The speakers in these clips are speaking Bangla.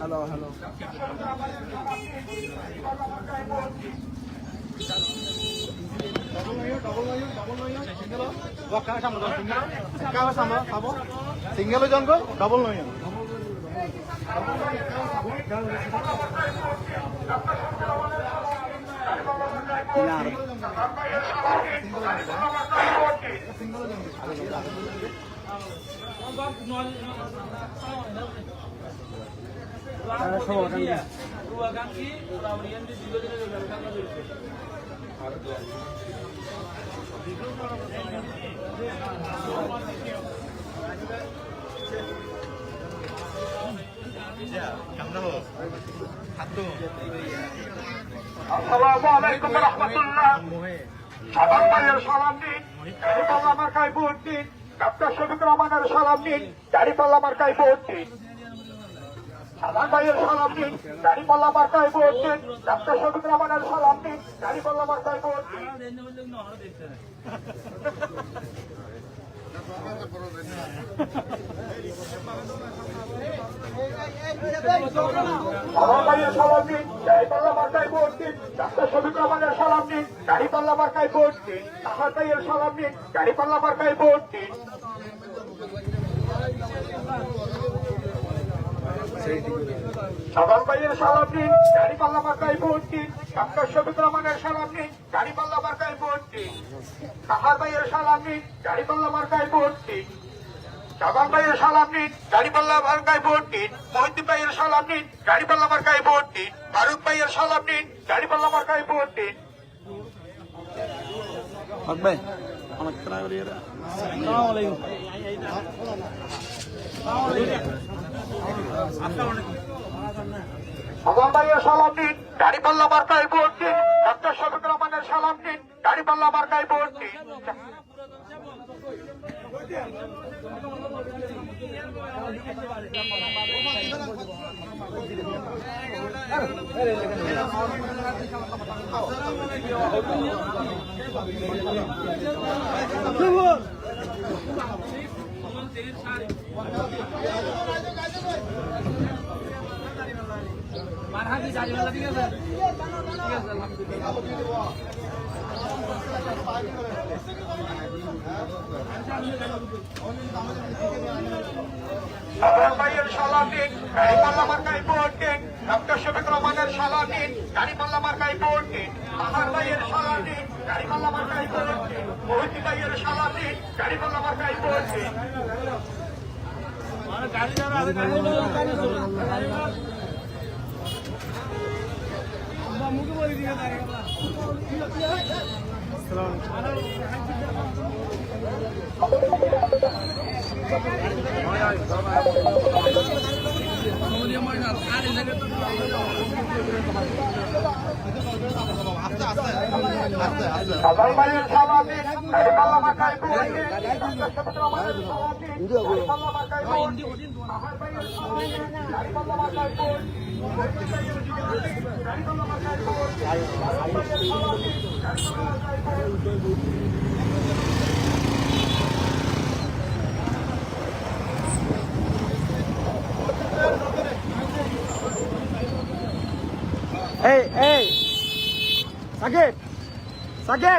হ্যালো হ্যালো সিঙ্গেল জনক ডবল নয় তিনার আসসালামু আলাইকুম রহমতুল্লাহ সাধারণ ভাইয়ের সালাম নিন দাড়িপাল্লা মার্কায় ভোট দিন ডক্টর শফিক রহমানের সালাম নিন দাড়িপাল্লা মার্কায় ভোট দিন সাধারণ ভাইয়ের সালাম নিন দাড়িপাল্লা মার্কায় ভোট দিন ডক্টর শফিক রহমানের সালাম নিন দাড়িপাল্লা মার্কায় ভোট দিন সাধারণ সালাম নিন দাড়িপাল্লা মার্কায় ভোট দিন ডক্টর শফিক রহমানের সালাম নিন দাড়িপাল্লা মার্কায় ভোট দিন সালাম দিন সাধারণ ভাইয়ের সালাম নিন দাড়িপাল্লা মার্কায় ভোট দিন ডক্টর শফিক রহমানের সালাম নিন দাড়িপাল্লা মার্কায় ভোট দিন ভাইয়ের সালাম নিন দাড়িপাল্লা মার্কায় ভোট দিন সাবান ভাইয়ের সালাম নিন দাড়িপাল্লা মার্কায় ভোট দিন। মহিদ্দিন ভাইয়ের সালাম নিন দাড়িপাল্লা মার্কায় ভোট দিন। ফারুক ভাইয়ের সালাম নিন দাড়িপাল্লা মার্কায় ভোট হক ভাই অনেক কেনা করি এরা আসসালামু আলাইকুম সাবান ভাইয়ের সালাম নিন দাড়িপাল্লা মার্কায় ভোট দিন। ডক্টর শফিক রহমানের সালাম নিন দাড়িপাল্লা মার্কায় ভোট দিন। সাধারণ ভাইয়ের সালাম দিন দাড়িপাল্লা মার্কায় ভোট দিন ডক্টর শফিক রহমানের সালাম দিন দাড়িপাল্লা মার্কায় দিন আহার ভাইয়ের সালাম দিন দাড়িপাল্লা মার্কায় দিন মহিতি ভাইয়ের সালাম দিন দাড়িপাল্লা মার্কায় দিন সাধারণ ভাইয়ের সালাম দিন দাড়িপাল্লা মার্কায় ভোট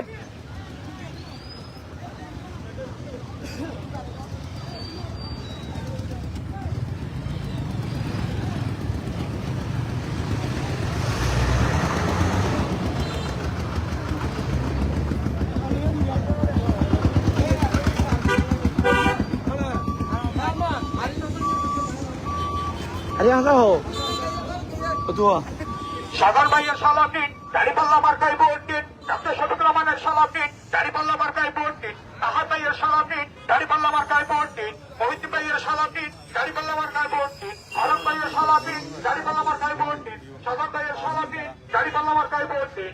দিন সাগর ভাইয়ের সালাম নিন দাড়িপাল্লা মার্কায় ভোট দিন। ডক্টর শফিক রহমানের সালাম নিন দাড়িপাল্লা মার্কায় ভোট দিন। তাহার ভাইয়ের সালাম নিন দাড়িপাল্লা মার্কায় ভোট দিন। মহিদ্দিন ভাইয়ের সালাম নিন দাড়িপাল্লা মার্কায় ভোট দিন। ফারুক ভাইয়ের সালাম নিন দাড়িপাল্লা মার্কায় ভোট দিন। সাজান ভাইয়ের সালাম দিন দাড়িপাল্লা মার্কায় ভোট দিন।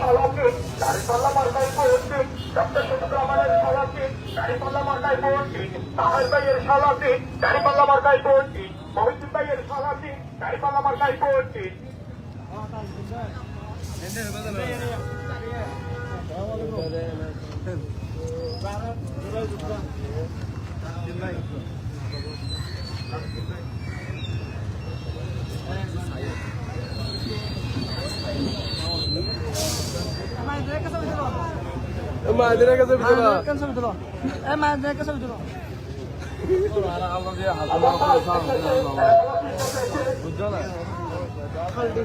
সালাম দিন দাড়িপাল্লা মার্কায় দিন ডক্টর শফিকুর রহমানের দিন দাড়িপাল্লা মার্কায় দিন তাহার ভাইয়ের দিন দাড়িপাল্লা মার্কায় দিন মহিউদ্দিন ভাইয়ের দিন দাড়িপাল্লা মার্কায় ভোট দিন معدنيه كسب دولار كسب دولار اي معدنيه كسب دولار خلدي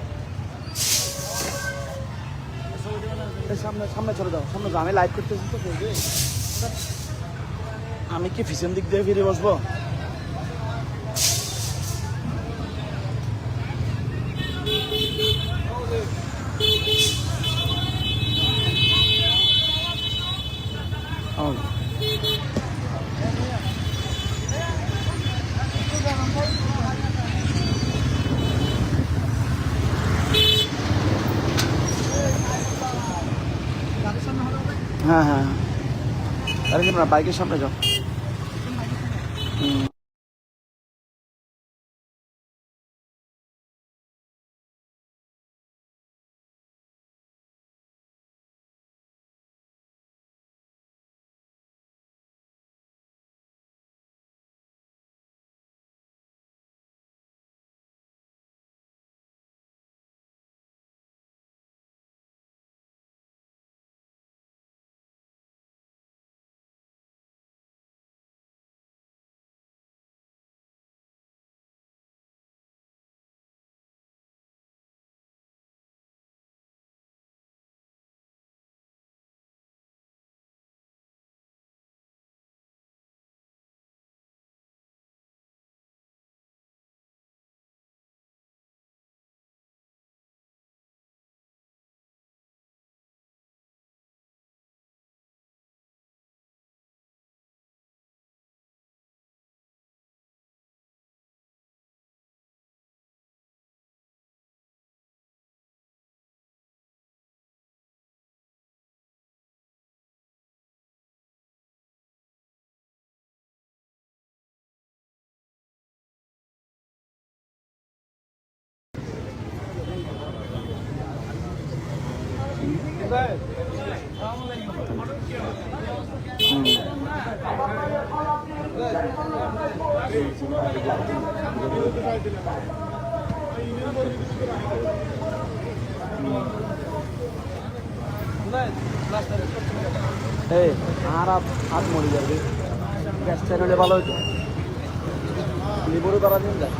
সামনে সামনে চলে যাও, সামনে আমি লাইভ করতেছি তো আমি কি পিছন দিক দিয়ে ফিরে বসবো Oh. হ্যাঁ হ্যাঁ আরে তোমরা বাইকের সামনে যাও। হুম। এই আর হাত মরে যাবে। গ্যাস চ্যানেলে ভালো হইতো। লিবরও তারা দিন যায়